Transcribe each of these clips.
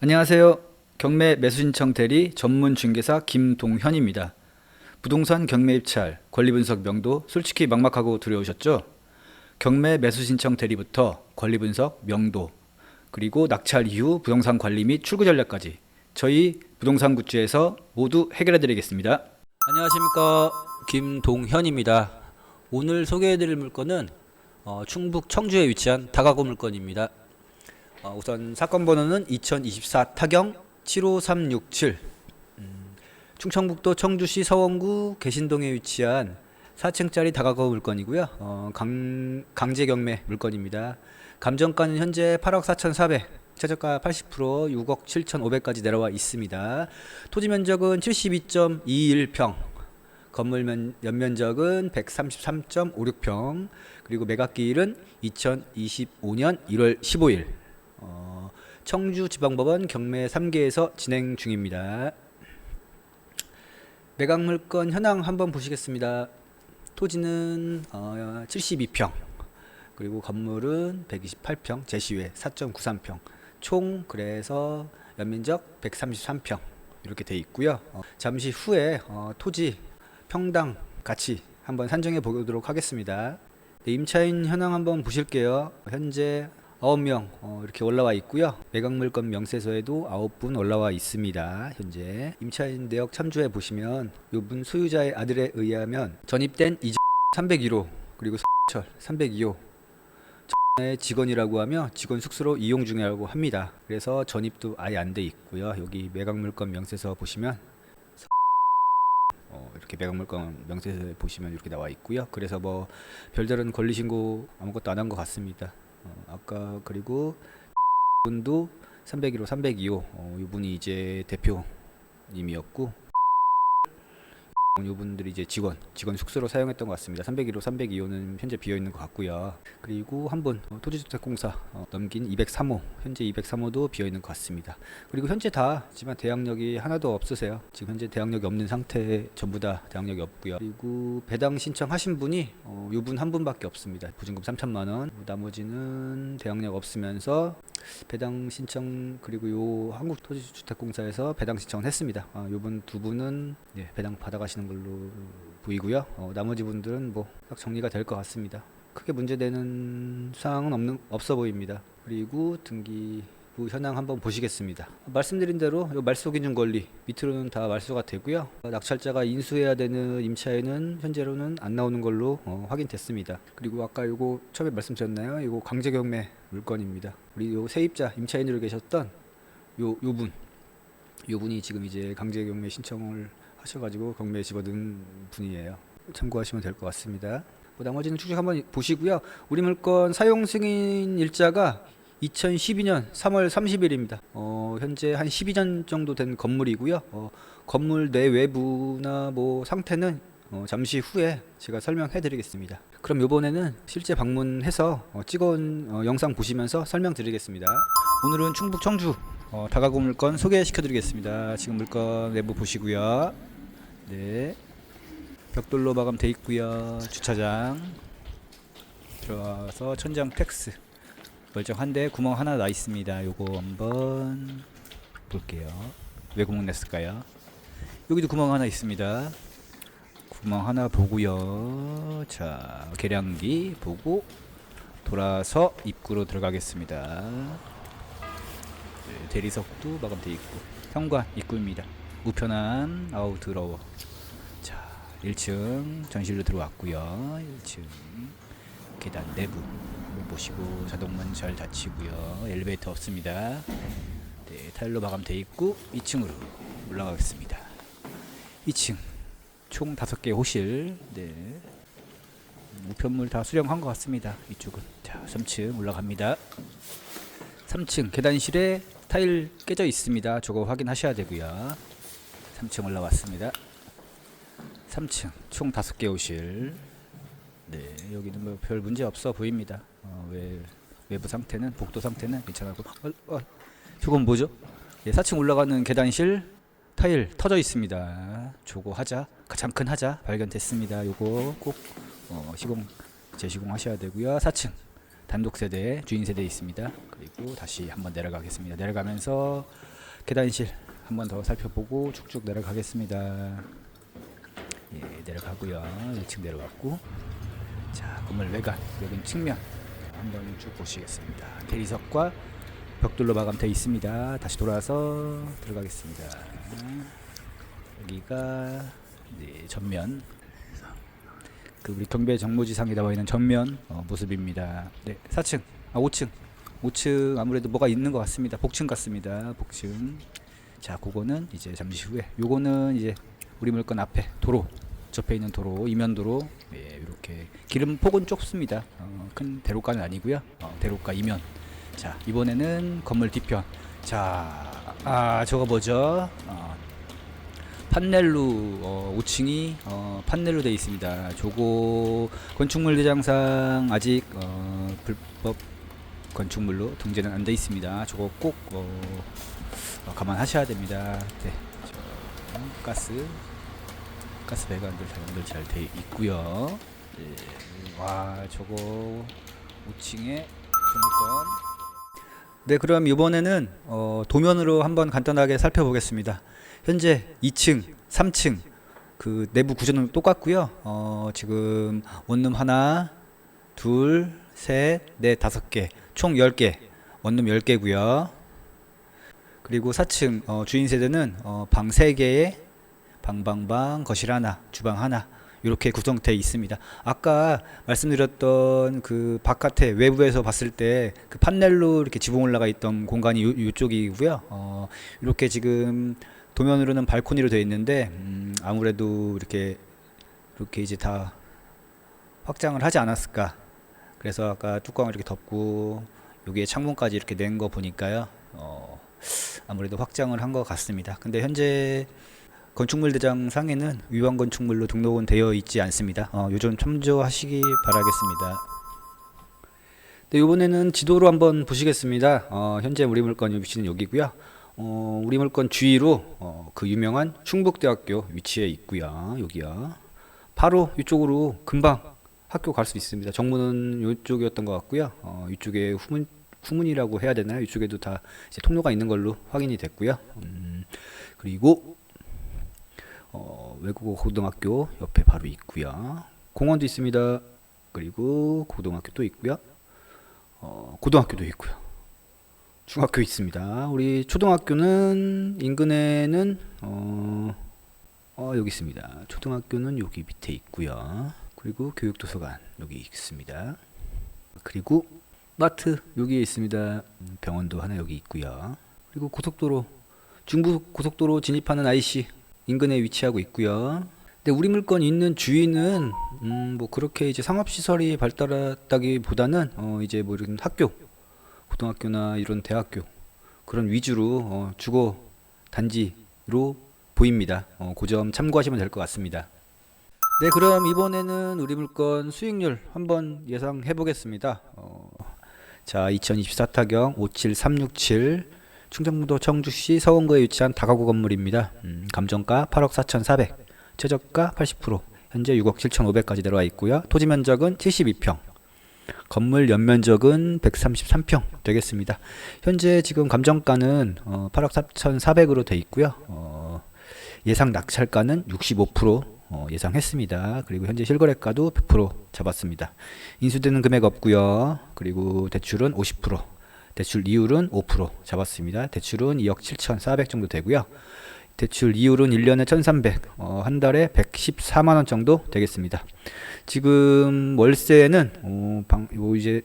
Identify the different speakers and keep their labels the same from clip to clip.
Speaker 1: 안녕하세요. 경매 매수신청 대리 전문 중개사 김동현입니다. 부동산 경매 입찰, 권리 분석 명도 솔직히 막막하고 두려우셨죠? 경매 매수신청 대리부터 권리 분석 명도, 그리고 낙찰 이후 부동산 관리 및 출구 전략까지 저희 부동산 굿즈에서 모두 해결해 드리겠습니다. 안녕하십니까. 김동현입니다. 오늘 소개해 드릴 물건은 어, 충북 청주에 위치한 다가구 물건입니다. 어, 우선 사건 번호는 2024 타경 75367 음, 충청북도 청주시 서원구 개신동에 위치한 4층짜리 다가구 물건이고요. 어, 강, 강제 경매 물건입니다. 감정가는 현재 8억 4,400, 최저가 80% 6억 7,500까지 내려와 있습니다. 토지 면적은 72.21평, 건물 면, 연면적은 133.56평, 그리고 매각기일은 2025년 1월 15일. 어, 청주지방법원 경매 3개에서 진행 중입니다. 매각 물건 현황 한번 보시겠습니다. 토지는 어, 72평, 그리고 건물은 128평, 제시외 4.93평, 총 그래서 연면적 133평 이렇게 돼 있고요. 어, 잠시 후에 어, 토지 평당 가치 한번 산정해 보도록 하겠습니다. 네, 임차인 현황 한번 보실게요. 현재 9명 어, 이렇게 올라와 있고요. 매각 물건 명세서에도 9분 올라와 있습니다. 현재 임차인 내역 참조해 보시면 이분 소유자의 아들에 의하면 전입된 이전 301호 그리고 철 302호 의 직원이라고 하며 직원 숙소로 이용 중이라고 합니다. 그래서 전입도 아예 안 돼 있고요. 여기 매각 물건 명세서 보시면 어, 이렇게 매각 물건 명세서 보시면 이렇게 나와 있고요. 그래서 뭐 별다른 권리 신고 아무것도 안 한 것 같습니다. 어, 아까 그리고 분도 301호, 302호 어, 이분이 이제 대표님이었고 이분들이 이제 직원, 직원 숙소로 사용했던 것 같습니다. 301호, 302호는 현재 비어 있는 것 같고요. 그리고 한분 어, 토지주택공사 어, 넘긴 203호, 현재 203호도 비어 있는 것 같습니다. 그리고 현재 다 지만 대항력이 하나도 없으세요. 지금 현재 대항력이 없는 상태 전부 다 대항력이 없고요. 그리고 배당 신청하신 분이 어, 이분 한 분밖에 없습니다. 보증금 3천만 원. 나머지는 대항력 없으면서 배당 신청 그리고 요 한국토지주택공사에서 배당 신청을 했습니다. 아, 요분 두 분은 예, 배당 받아가시는 걸로 보이고요. 어, 나머지 분들은 뭐 딱 정리가 될 것 같습니다. 크게 문제되는 사항은 없는 없어 보입니다. 그리고 등기 부 현황 한번 보시겠습니다. 말씀드린 대로 요 말소 기준 권리 밑으로는 다 말소가 되고요. 낙찰자가 인수해야 되는 임차인은 현재로는 안 나오는 걸로 어, 확인됐습니다. 그리고 아까 요거 처음에 말씀드렸나요? 요거 강제 경매 물건입니다. 우리 요 세입자 임차인으로 계셨던 요 요분 요분이 지금 이제 강제 경매 신청을 하셔가지고 경매에 집어든 분이에요. 참고하시면 될 것 같습니다. 뭐 나머지는 추적 한번 보시고요. 우리 물건 사용 승인 일자가 2012년 3월 30일입니다. 어, 현재 한 12년 정도 된 건물이고요. 어, 건물 내 외부나 뭐 상태는 어, 잠시 후에 제가 설명해 드리겠습니다. 그럼 이번에는 실제 방문해서 어, 찍어온 어, 영상 보시면서 설명드리겠습니다. 오늘은 충북 청주 어, 다가구 물건 소개시켜 드리겠습니다. 지금 물건 내부 보시고요. 네. 벽돌로 마감돼 있고요. 주차장 들어와서 천장 팩스 멀쩡 한데 구멍 하나 나 있습니다. 요거 한번 볼게요. 왜 구멍 냈을까요? 여기도 구멍 하나 있습니다. 구멍 하나 보고요. 자, 계량기 보고 돌아서 입구로 들어가겠습니다. 네, 대리석도 마감돼 있고 현관 입구입니다. 우편함 아우 더러워. 자, 1층 전실로 들어왔고요. 1층 계단 내부 보시고 자동문 잘 닫히고요. 엘리베이터 없습니다. 네, 타일로 마감돼 있고 2층으로 올라가겠습니다. 2층 총 5개 호실. 네. 우편물 다 수령한 것 같습니다. 이쪽은. 자, 3층 올라갑니다. 3층 계단실에 타일 깨져 있습니다. 저거 확인하셔야 되고요. 3층 올라왔습니다. 3층 총 5개 호실. 네, 여기는 뭐 별 문제 없어 보입니다. 어, 외, 외부 상태는 복도 상태는 괜찮고. 어, 어, 저건 뭐죠? 예, 4층 올라가는 계단실 타일 터져 있습니다. 저거 하자 가장 큰 하자 발견됐습니다. 요거 꼭 어, 시공 재시공 하셔야 되고요. 4층 단독 세대 주인 세대 있습니다. 그리고 다시 한번 내려가겠습니다. 내려가면서 계단실 한 번 더 살펴보고 쭉쭉 내려가겠습니다. 예, 내려가고요. 1층 내려갔고 자 건물 외관 여긴 측면 한번 쭉 보시겠습니다. 대리석과 벽돌로 마감되어 있습니다. 다시 돌아서 들어가겠습니다. 여기가 네, 전면 그 우리 경배 정모지상에 나와 있는 전면 어, 모습입니다. 네, 4층, 아 5층, 5층 아무래도 뭐가 있는 것 같습니다. 복층 같습니다. 복층. 자, 그거는 이제 잠시 후에. 요거는 이제 우리 물건 앞에 도로 접해 있는 도로 이면도로 예, 이렇게 기름 폭은 좁습니다. 어, 큰 대로가는 아니고요. 어, 대로가 이면. 자, 이번에는 건물 뒤편. 자, 아 저거 뭐죠? 어, 판넬로 어, 5층이 어, 판넬로 되어 있습니다. 저거 건축물 대장상 아직 어, 불법 건축물로 등재는 안 돼 있습니다. 저거 꼭 어, 어, 감안하셔야 됩니다. 네, 저, 어, 가스 가스 배관들 다 연결 잘돼 있고요. 예, 와 저거 5층에 주물건 네, 그럼 이번에는 어, 도면으로 한번 간단하게 살펴보겠습니다. 현재 2층, 3층 그 내부 구조는 똑같고요. 어, 지금 원룸 하나, 둘, 셋, 넷, 다섯 개, 총 10개, 원룸 10개고요. 그리고 4층 어, 주인 세대는 어, 방 3개에 방방방, 거실 하나, 주방 하나 이렇게 구성되어 있습니다. 아까 말씀드렸던 그 바깥에 외부에서 봤을 때 그 판넬로 이렇게 지붕 올라가 있던 공간이 요, 요쪽이고요. 어, 이렇게 지금 도면으로는 발코니로 되어 있는데 음, 아무래도 이렇게 이렇게 이제 다 확장을 하지 않았을까. 그래서 아까 뚜껑을 이렇게 덮고 여기에 창문까지 이렇게 낸 거 보니까요. 어, 아무래도 확장을 한 것 같습니다. 근데 현재 건축물 대장 상에는 위반 건축물로 등록은 되어 있지 않습니다. 어, 요점 참조하시기 바라겠습니다. 네, 이번에는 지도로 한번 보시겠습니다. 어, 현재 우리 물건 위치는 여기고요. 어, 우리 물건 주위로 어, 그 유명한 충북대학교 위치해 있고요. 여기요. 바로 이쪽으로 금방 학교 갈 수 있습니다. 정문은 이쪽이었던 것 같고요. 어, 이쪽에 후문 후문이라고 해야 되나요? 이쪽에도 다 통로가 있는 걸로 확인이 됐고요. 음, 그리고 어, 외국어 고등학교 옆에 바로 있고요. 공원도 있습니다. 그리고 고등학교 또 있고요. 어, 고등학교도 있고요. 중학교 있습니다. 우리 초등학교는 인근에는 어, 어, 여기 있습니다. 초등학교는 여기 밑에 있고요. 그리고 교육도서관 여기 있습니다. 그리고 마트 여기에 있습니다. 음, 병원도 하나 여기 있고요. 그리고 고속도로 중부 고속도로 진입하는 IC 인근에 위치하고 있고요. 근데 우리 물건 있는 주위는 음, 뭐 그렇게 이제 상업 시설이 발달했다기보다는 어, 이제 뭐 이런 학교, 고등학교나 이런 대학교 그런 위주로 어, 주거 단지로 보입니다. 어, 그 점 참고하시면 될 것 같습니다. 네, 그럼 이번에는 우리 물건 수익률 한번 예상해 보겠습니다. 어, 자, 2024 타경 57367 충청북도 청주시 서원구에 위치한 다가구 건물입니다. 음, 감정가 8억 4,400, 최저가 80%, 현재 6억 7,500까지 내려와 있고요. 토지 면적은 72평, 건물 연면적은 133평 되겠습니다. 현재 지금 감정가는 어, 8억 4,400으로 돼 있고요. 어, 예상 낙찰가는 65% 어, 예상했습니다. 그리고 현재 실거래가도 100% 잡았습니다. 인수되는 금액 없고요. 그리고 대출은 50%, 대출 이율은 5% 잡았습니다. 대출은 2억 7,400 정도 되고요. 대출 이율은 1년에 1,300, 어, 한 달에 114만 원 정도 되겠습니다. 지금 월세는 어, 방, 요 이제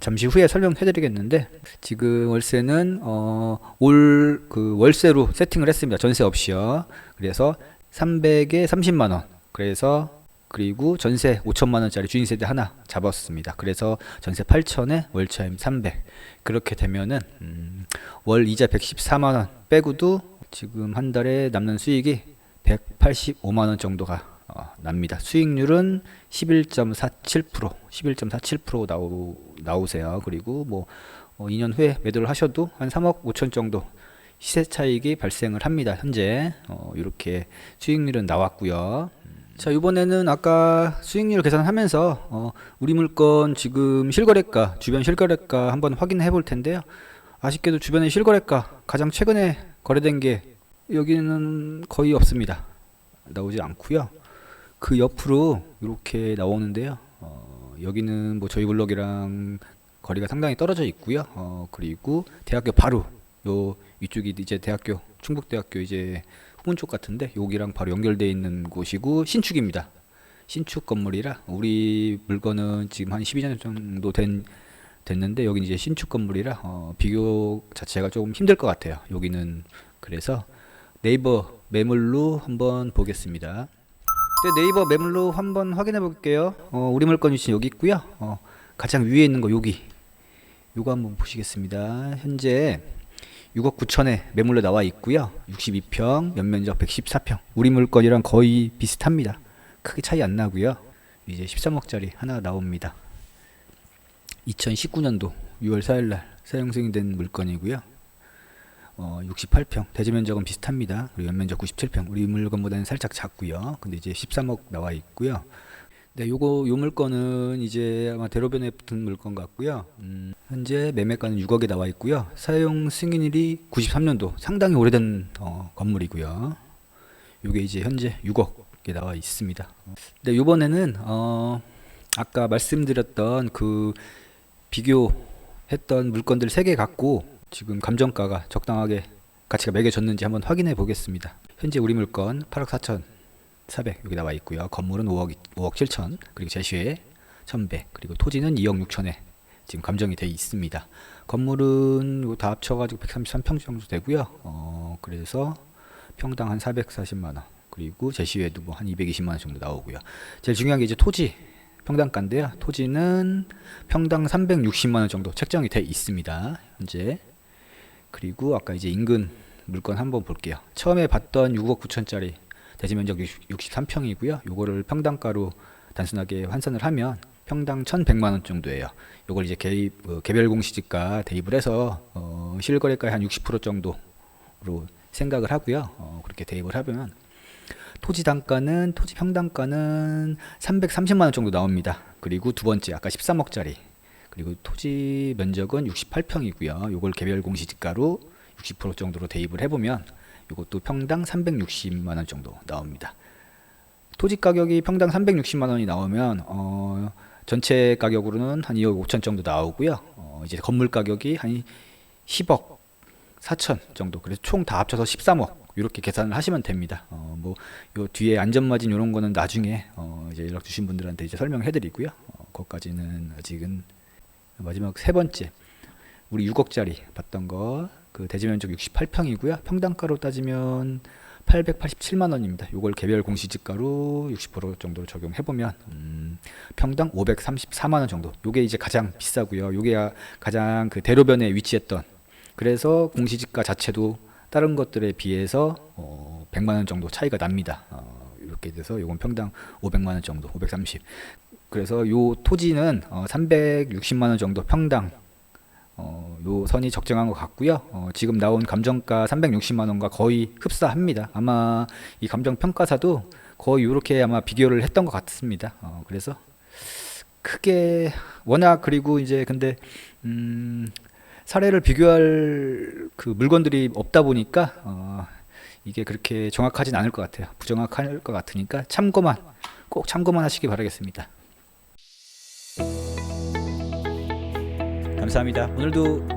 Speaker 1: 잠시 후에 설명해 드리겠는데 지금 월세는 어, 올 그 월세로 세팅을 했습니다. 전세 없이요. 그래서 300에 30만 원. 그래서 그리고 전세 5천만 원짜리 주인 세대 하나 잡았습니다. 그래서 전세 8천에 월차임 300. 그렇게 되면은 음, 월 이자 114만 원 빼고도 지금 한 달에 남는 수익이 185만 원 정도가 어, 납니다. 수익률은 11.47%, 11.47% 나오 나오세요. 그리고 뭐 어, 2년 후에 매도를 하셔도 한 3억 5천 정도 시세 차익이 발생을 합니다. 현재 어, 이렇게 수익률은 나왔고요. 음, 자 이번에는 아까 수익률 계산하면서 어, 우리 물건 지금 실거래가 주변 실거래가 한번 확인해 볼 텐데요. 아쉽게도 주변의 실거래가 가장 최근에 거래된 게 여기는 거의 없습니다. 나오지 않고요. 그 옆으로 이렇게 나오는데요. 어, 여기는 뭐 저희 블록이랑 거리가 상당히 떨어져 있고요. 어, 그리고 대학교 바로 요 위쪽이 이제 대학교 충북대학교 이제 후문 쪽 같은데 여기랑 바로 연결돼 있는 곳이고 신축입니다. 신축 건물이라 우리 물건은 지금 한 12년 정도 된 됐는데 여기 이제 신축 건물이라 어, 비교 자체가 조금 힘들 것 같아요. 여기는 그래서 네이버 매물로 한번 보겠습니다. 네, 네이버 매물로 한번 확인해 볼게요. 어, 우리 물건 위치 여기 있고요. 어, 가장 위에 있는 거 여기. 요거 한번 보시겠습니다. 현재 6억 9천에 매물로 나와 있고요. 62평, 연면적 114평. 우리 물건이랑 거의 비슷합니다. 크게 차이 안 나고요. 이제 13억짜리 하나 나옵니다. 2019년도 6월 4일 날 사용 승인된 물건이고요. 어, 68평 대지 면적은 비슷합니다. 그리고 연면적 97평. 우리 물건보다는 살짝 작고요. 근데 이제 13억 나와 있고요. 네, 요거 요 물건은 이제 아마 대로변에 붙은 물건 같고요. 음, 현재 매매가는 6억에 나와 있고요. 사용 승인일이 93년도 상당히 오래된 어, 건물이고요. 요게 이제 현재 6억에 나와 있습니다. 네, 요번에는 어, 아까 말씀드렸던 그 비교했던 물건들 3개 갖고 지금 감정가가 적당하게 가치가 매겨졌는지 한번 확인해 보겠습니다. 현재 우리 물건 8억 4천 400 여기 나와 있고요. 건물은 5억 5억 7천 그리고 제시회 1,100 그리고 토지는 2억 6천에 지금 감정이 돼 있습니다. 건물은 다 합쳐가지고 133평 정도 되고요. 어 그래서 평당 한 440만 원 그리고 제시회도 뭐 한 220만 원 정도 나오고요. 제일 중요한 게 이제 토지 평당가인데요. 토지는 평당 360만 원 정도 책정이 돼 있습니다. 현재 그리고 아까 이제 인근 물건 한번 볼게요. 처음에 봤던 6억 9천짜리 대지 면적 63평이고요. 요거를 평당가로 단순하게 환산을 하면 평당 1,100만 원 정도예요. 요걸 이제 개입 어, 개별 공시지가 대입을 해서 어, 실거래가의 한 60% 정도로 생각을 하고요. 어, 그렇게 대입을 하면 토지 단가는 토지 평당가는 330만 원 정도 나옵니다. 그리고 두 번째 아까 13억짜리 그리고 토지 면적은 68평이고요. 요걸 개별 공시지가로 60% 정도로 대입을 해보면 이것도 평당 360만 원 정도 나옵니다. 토지 가격이 평당 360만 원이 나오면 어, 전체 가격으로는 한 2억 5천 정도 나오고요. 어, 이제 건물 가격이 한 10억 4천 정도. 그래서 총 다 합쳐서 13억 이렇게 계산을 하시면 됩니다. 어, 뭐요 뒤에 안전마진 이런 거는 나중에 어, 이제 연락 주신 분들한테 이제 설명해드리고요. 어, 그것까지는 아직은 마지막 세 번째 우리 6억짜리 봤던 거 그 대지 면적 68평이고요. 평당가로 따지면 887만 원입니다. 요걸 개별 공시지가로 60% 정도로 적용해 보면 음, 평당 534만 원 정도. 요게 이제 가장 비싸고요. 요게 가장 그 대로변에 위치했던 그래서 공시지가 자체도 다른 것들에 비해서 어, 100만 원 정도 차이가 납니다. 어, 이렇게 돼서 요건 평당 500만 원 정도, 530. 그래서 요 토지는 어, 360만 원 정도 평당 어, 요 선이 적정한 것 같고요. 어, 지금 나온 감정가 360만 원과 거의 흡사합니다. 아마 이 감정 평가사도 거의 이렇게 아마 비교를 했던 것 같습니다. 어, 그래서 크게 워낙 그리고 이제 근데 음, 사례를 비교할 그 물건들이 없다 보니까 어, 이게 그렇게 정확하진 않을 것 같아요. 부정확할 것 같으니까 참고만 꼭 참고만 하시기 바라겠습니다. 감사합니다. 오늘도